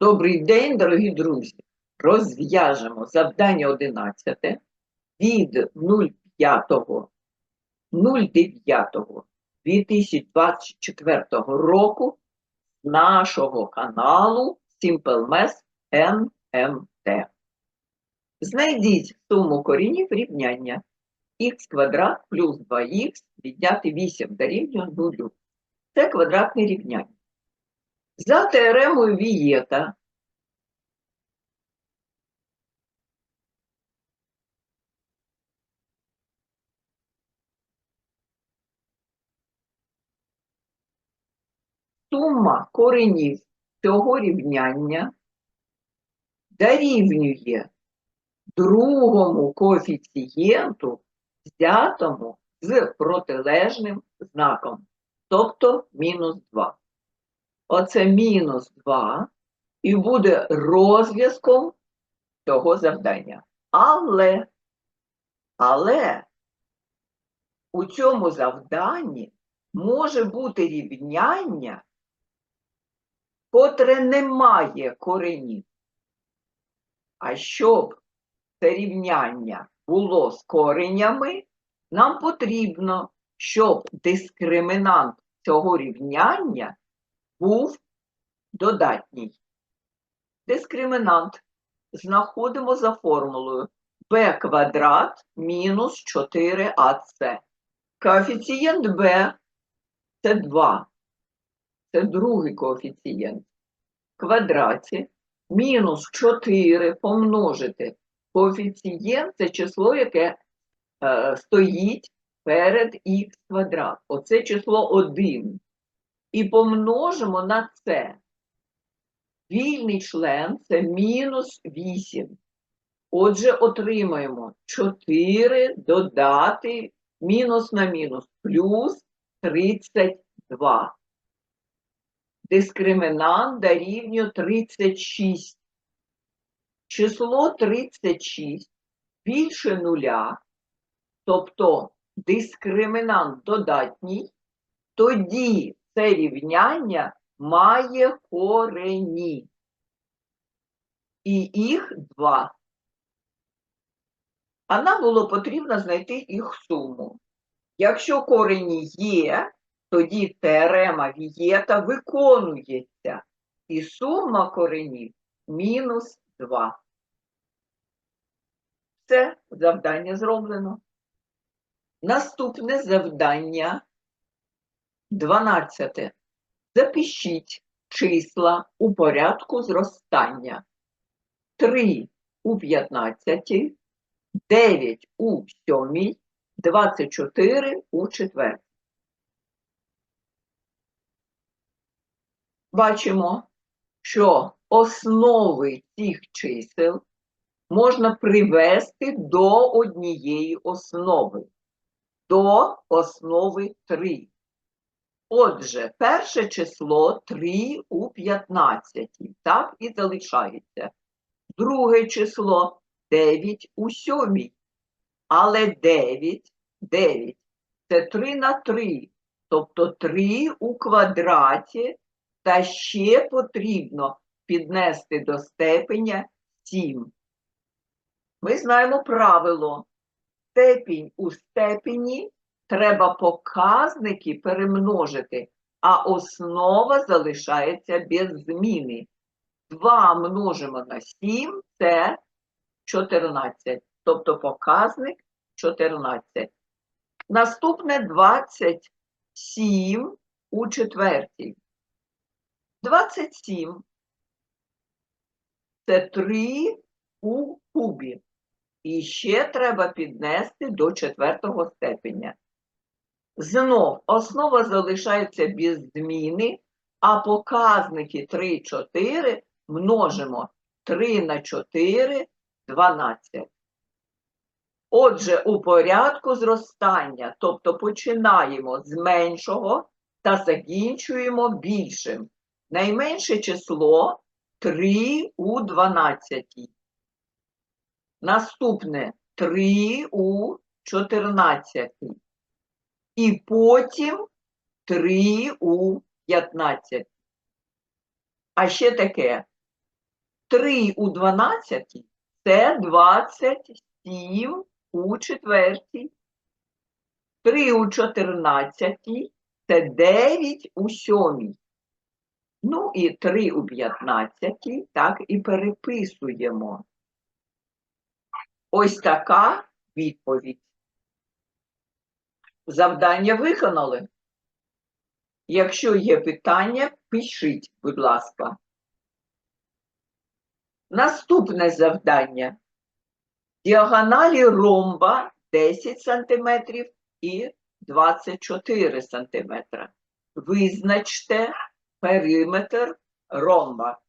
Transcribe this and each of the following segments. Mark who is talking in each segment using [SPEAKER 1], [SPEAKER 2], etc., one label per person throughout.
[SPEAKER 1] Добрий день, дорогі друзі! Розв'яжемо завдання 11 від 05.09.2024 року нашого каналу SimpleMath NMT. Знайдіть суму корінів рівняння х квадрат плюс 2х відняти 8 дорівнює 0. Це квадратне рівняння. За теоремою Вієта сума коренів цього рівняння дорівнює другому коефіцієнту, взятому з протилежним знаком, тобто мінус 2. Оце мінус 2 і буде розв'язком цього завдання. Але, але у цьому завданні може бути рівняння, котре не має коренів. А щоб це рівняння було з коренями, нам потрібно, щоб дискримінант цього рівняння був додатній. Дискримінант знаходимо за формулою b квадрат мінус 4ac. Коефіцієнт b це 2. Це другий коефіцієнт. В квадраті мінус 4 помножити. Коефіцієнт це число, яке е, стоїть перед х квадрат. Оце число 1 і помножимо на це. Вільний член це мінус 8. Отже, отримаємо 4 додати мінус на мінус плюс 32. Дискримінант дорівнює 36. Число 36 більше нуля, тобто дискримінант додатній, тоді це рівняння має корені. І їх два. А нам було потрібно знайти їх суму. Якщо корені є, тоді теорема Вієта виконується. І сума коренів мінус 2. Це завдання зроблено. Наступне завдання 12. Запишіть числа у порядку зростання. 3 у 15, 9 у 7, 24 у 4. Бачимо, що основи цих чисел можна привести до однієї основи, до основи 3. Отже, перше число 3 у 15, так і залишається. Друге число 9 у 7. Але 9, 9 це 3 на 3, тобто 3 у квадраті, та ще потрібно піднести до степеня 7. Ми знаємо правило. Степінь у степені треба показники перемножити, а основа залишається без зміни. 2 множимо на 7 це 14. Тобто показник 14. Наступне 27 у четвертій. 27 це 3 у кубі. І ще треба піднести до четвертого степеня. Знов основа залишається без зміни, а показники 3, 4 множимо 3 на 4 12. Отже, у порядку зростання, тобто починаємо з меншого та закінчуємо більшим. Найменше число 3 у 12. Наступне 3 у 14. І потім 3 у 15. А ще таке 3 у 12 це 27 у четвертій. 3 у 14 це 9 у сьомій. Ну і 3 у 15 так і переписуємо. Ось така відповідь. Завдання виконали. Якщо є питання, пишіть, будь ласка. Наступне завдання. Діагоналі ромба 10 см і 24 см. Визначте периметр ромба.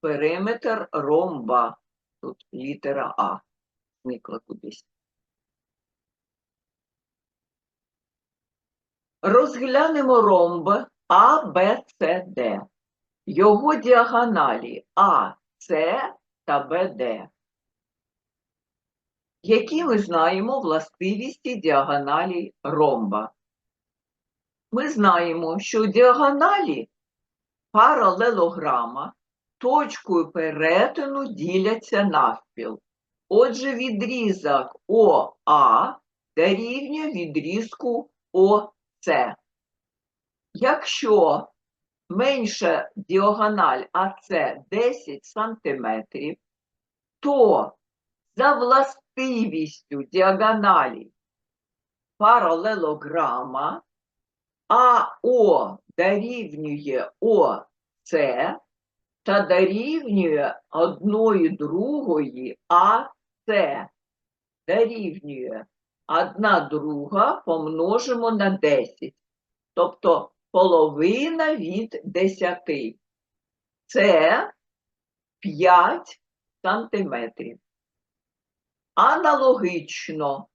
[SPEAKER 1] Периметр ромба. Тут літера А зникла кудись. Розглянемо ромб А, Б, С, Д. Його діагоналі А, С та БД. Які ми знаємо властивісті діагоналі ромба? Ми знаємо, що у діагоналі паралелограма точкою перетину діляться навпіл. Отже, відрізок ОА дорівнює відрізку ОС. Якщо менша діагональ АС 10 см, то за властивістю діагоналі паралелограма АО дорівнює ОС та дорівнює одної другої АС дорівнює 1 друга помножимо на 10, тобто половина від 10. Це 5 сантиметрів. Аналогічно,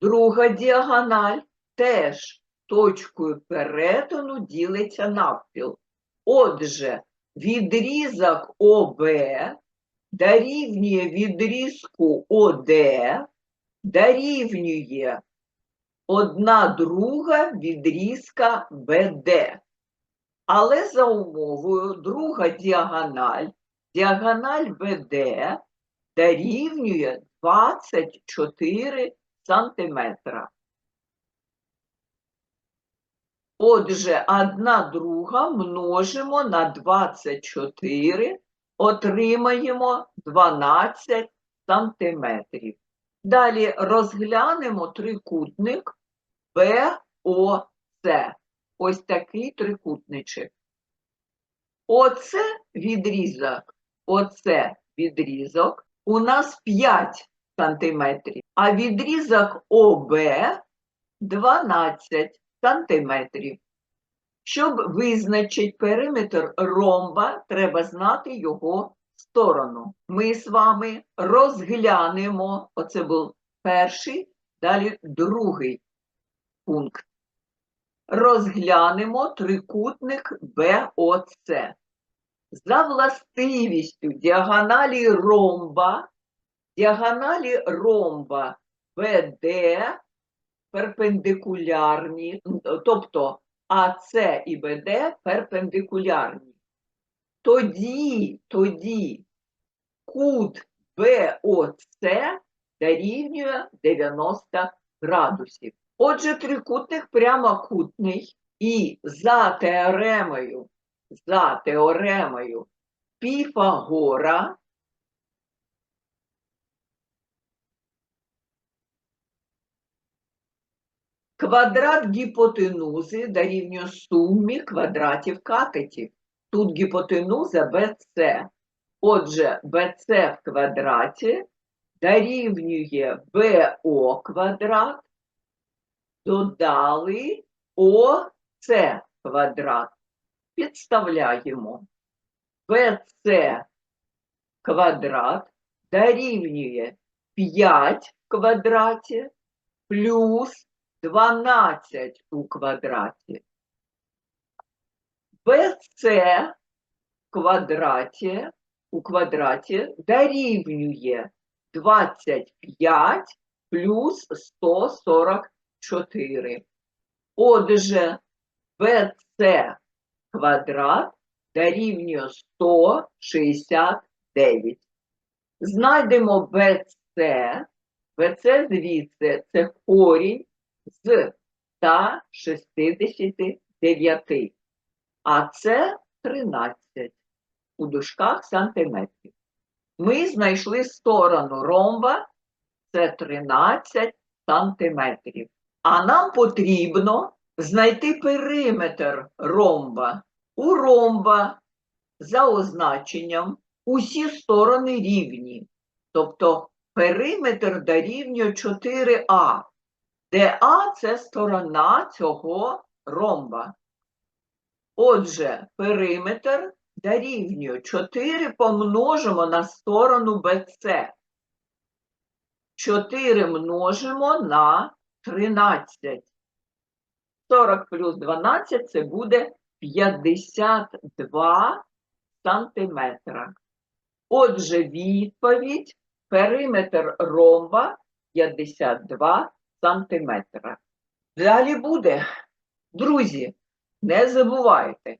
[SPEAKER 1] друга діагональ теж точкою перетину ділиться навпіл. Отже, відрізок ОБ дорівнює відрізку ОД, дорівнює одна друга відрізка БД. Але за умовою друга діагональ, діагональ БД дорівнює 24 сантиметра. Отже, одна друга множимо на 24, отримаємо 12 сантиметрів. Далі розглянемо трикутник БОЦ. Ось такий трикутничок. Оце відрізок, оце відрізок у нас 5 сантиметрів, а відрізок ОБ 12 сантиметрів. Щоб визначити периметр ромба, треба знати його сторону. Ми з вами розглянемо, оце був перший, далі другий пункт. Розглянемо трикутник БОЦ. За властивістю діагоналі ромба, діагоналі ромба БД перпендикулярні, тобто АС і БД перпендикулярні. Тоді, тоді кут БОЦ дорівнює 90 градусів. Отже, трикутник прямокутний і за теоремою, за теоремою Піфагора Квадрат гіпотенузи дорівнює сумі квадратів катетів. Тут гіпотенуза BC. Отже, BC в квадраті дорівнює BO квадрат, додали ОС квадрат. Підставляємо. BC квадрат дорівнює 5 в квадраті плюс 12 у квадраті. БЦ в квадраті у квадраті дорівнює 25 плюс 144. Отже, БЦ квадрат дорівнює 169. Знайдемо БЦ. БЦ звідси це корінь з 169. А це 13 у дужках сантиметрів. Ми знайшли сторону ромба, це 13 сантиметрів. А нам потрібно знайти периметр ромба. У ромба за означенням усі сторони рівні. Тобто периметр дорівнює 4А, де А це сторона цього ромба. Отже, периметр дорівнює 4 помножимо на сторону BC. 4 множимо на 13. 40 плюс 12 це буде 52 сантиметра. Отже, відповідь периметр ромба 52 сантиметра. Далі буде. Друзі, не забувайте,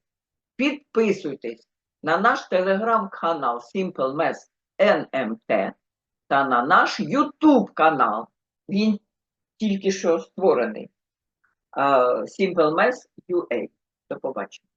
[SPEAKER 1] підписуйтесь на наш телеграм-канал Simple Math NMT та на наш YouTube канал. Він тільки що створений. а, Simple Math UA. До побачення.